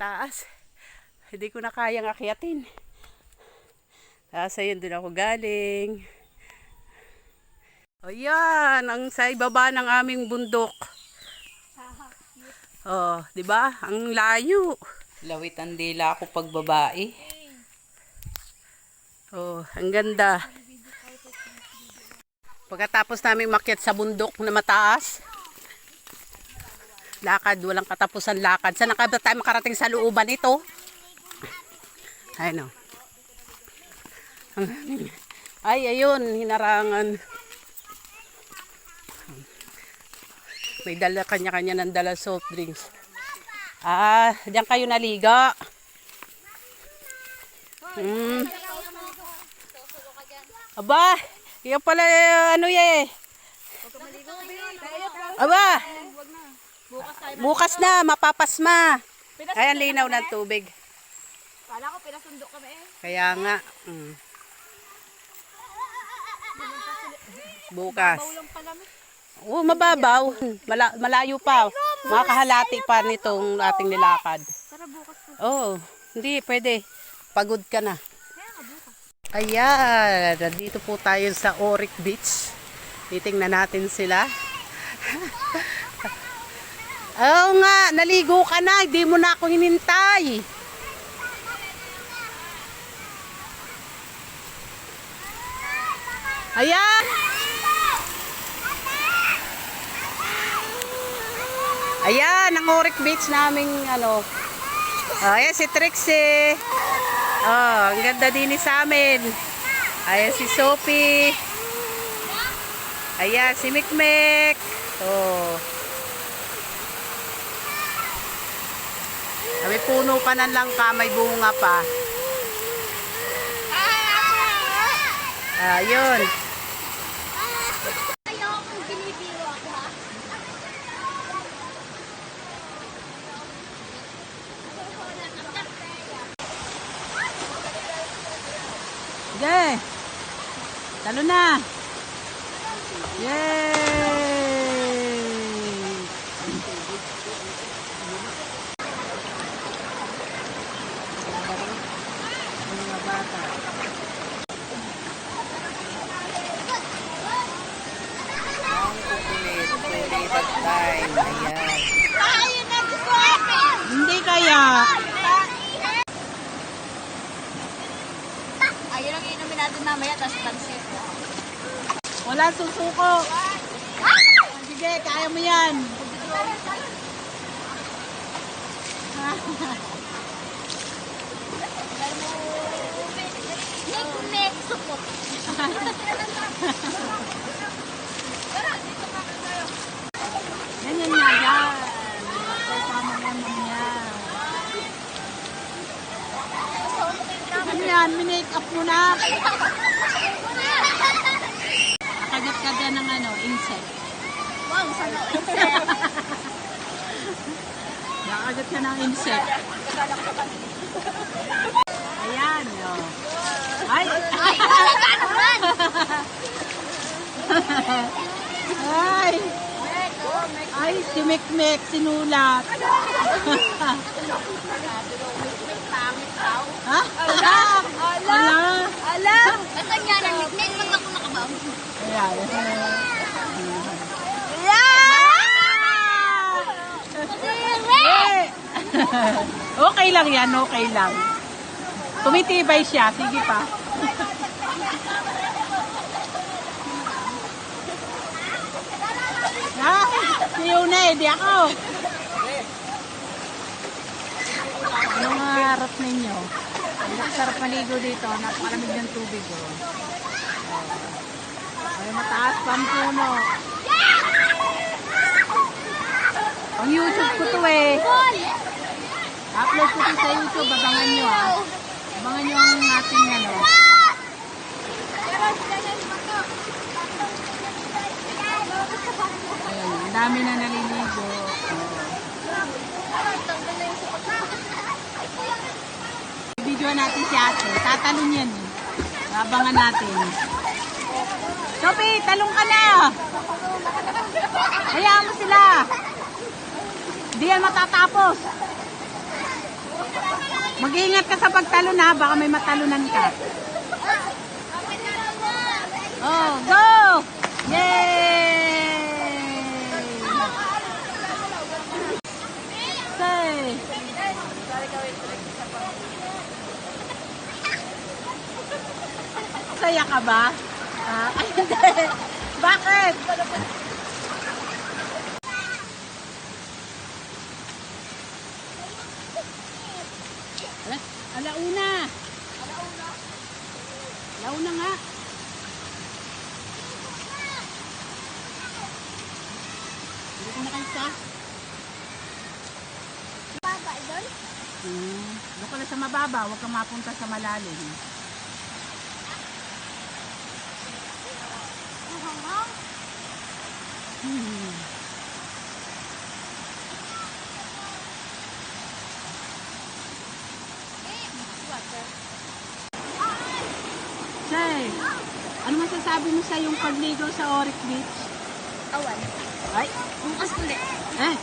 taas. Hindi ko na kayang akyatin. Tapos ayun, doon ako galing. O yan, ang sa ibaba ng aming bundok. Oh, 'di ba? Ang layo. Lawit ang dila ako pag babae. Oh, ang ganda. Pagkatapos namin makyat sa bundok na mataas, lakad, walang katapusan lakad. Saan na ba tayo makarating sa looban ito? Ayun o. Ay, ayun, hinarangan. May dala kanya-kanya ng dala soft drinks. Ah, diyan kayo naliga. Hmm. Aba, yan pala eh, ano ye. Aba, bukas na, mapapasma. Ayan, linaw ng tubig. Kala ko pinasundo kami eh. Kaya nga, mm. bukas. Oo, mababaw. Mala- malayo pa. Makahalati pa nitong ating nilakad. Tara bukas po. Oo, hindi, pwede. Pagod ka na. Ayan, nandito po tayo sa Oric Beach. Titingnan natin sila. Oo nga, naligo ka na. Hindi mo na ako hinintay. Ayan. Ayan, ang Oric Beach naming ano. Oh, ayan si Trixie. Oh, ang ganda din ni sa amin. Ayan si Sophie. Ayan si Mikmek. Oh. May puno pa ng langka, may bunga pa. Ayun. Ha. Sige. Talo na. Yay! Bata. Ang kukulit. Hindi kaya. Ayun ang inumin natin mamaya, tapos pansit. Wala susuko. Sige, kaya mo yan. Next, next, support. Ganyan nga yan. Kasama mo niya. Ano yan? Minake up mo na. Nakagat ka dyan ng ano, insect. Wow, sana Nakagat ka ng insect. Ayan. Oh. Ay! Ay! Ay, si Mekmek sinulat. ha? Ala! Ala! Alam! Ito nga ng nickname, pag ako nakabaw. Ayan. Eh! okay lang yan, okay lang. Tumitibay siya, sige pa. ha? Si Una eh, di ako. Anong harap ninyo? Sarap maligo dito, napakalamig ng tubig. Oh. Oh. Ay, mataas pa ang puno. Ang YouTube ko to eh. Upload ko to sa YouTube, abangan nyo ah. Abangan nyo ang ating ano. Ayun, ang dami na naliligo. Video natin si ate. Tatalon yan eh. Abangan natin. Sophie, talong ka na! Hayaan mo sila! Hindi yan matatapos. Mag-iingat ka sa pagtalon ha, baka may matalunan ka. Oh, go! Yay! Okay. Saya ka ba? Ah. Bakit? Ala, alauna. Alauna nga. Hindi ko na kayo sa. Baba doon? Hmm. Doon ka lang sa mababa, huwag kang mapunta sa malalim. Say, ano masasabi mo sa yung pagligo sa Oric Beach? Awan. Ay, Bukas ulit. eh,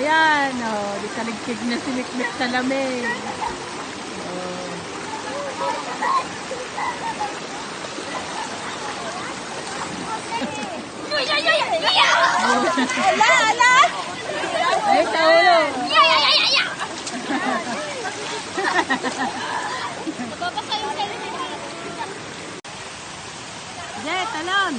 ayan, oh, di kaligtig na siliklik sa lamig. Oh. Ala, ala! Ay, sa ulo. Ay, ay, ay, ay! Mababasa yung cellphone. Je, talon.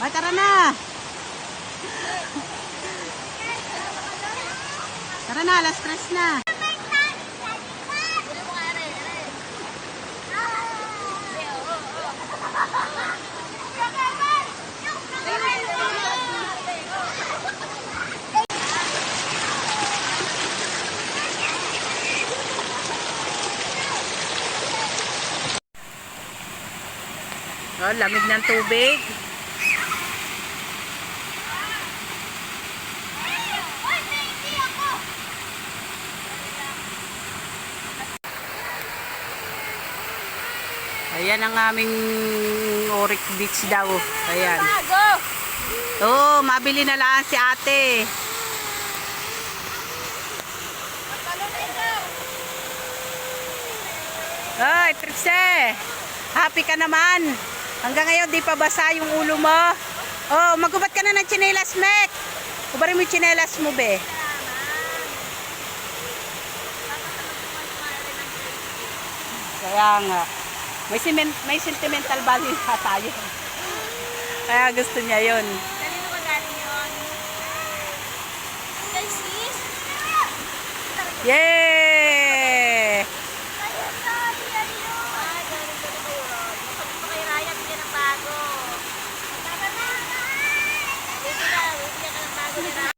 O, tara na. Tara na, alas stress na. Oh, lamig ng tubig. Ayan ang aming Oric Beach daw. Ayan. Bago! Oh, mabili na lang si ate. Ay, Trixie. Happy ka naman. Hanggang ngayon, di pa basa yung ulo mo. Oh, magubat ka na ng chinelas, Mek. Kubarin mo yung chinelas mo, be. Kaya nga. May, siment, may sentimental value pa tayo. Kaya gusto niya yon. Kanino ba galing yun? Kay sis? Yay! Ayun na, yan yun. Ay, galing ko na ba yun? Sabi ko kay Ryan, bigyan ng bago. Tama na! Wait na, bigyan ka ng bago ni Ryan.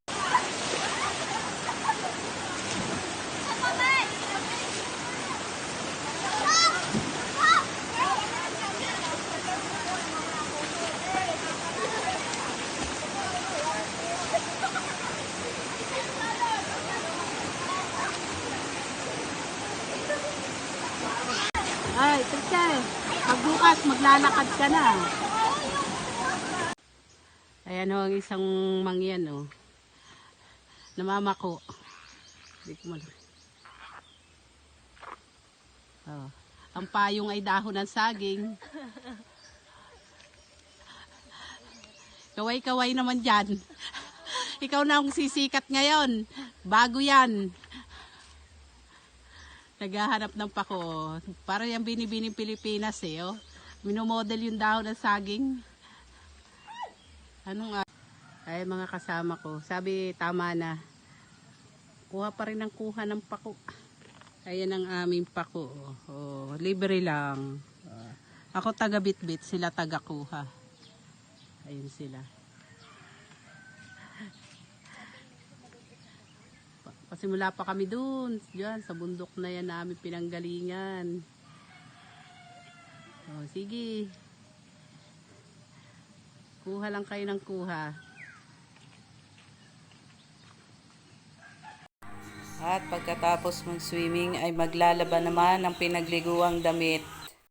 Ay, Trixie, pagbukas maglalakad ka na. Ayan o, ang isang mangyan o. Namamako. Hindi ko mal- Oh. Ang payong ay dahon ng saging. Kaway-kaway naman dyan. Ikaw na ang sisikat ngayon. Bago yan. Naghahanap ng pako. Para yung binibining Pilipinas eh. Oh. Minomodel yung dahon ng saging. Anong nga? Ay mga kasama ko. Sabi tama na. Kuha pa rin ng kuha ng pako. Ayan ang aming pako. Oh, libre lang. Ah, ako taga bitbit, sila taga kuha. Ayun sila. Pa- Pasimula pa kami dun, diyan sa bundok na yan namin pinanggalingan. Oh, sige. Kuha lang kayo ng kuha. At pagkatapos mag-swimming ay maglalaba naman ng pinagliguang damit.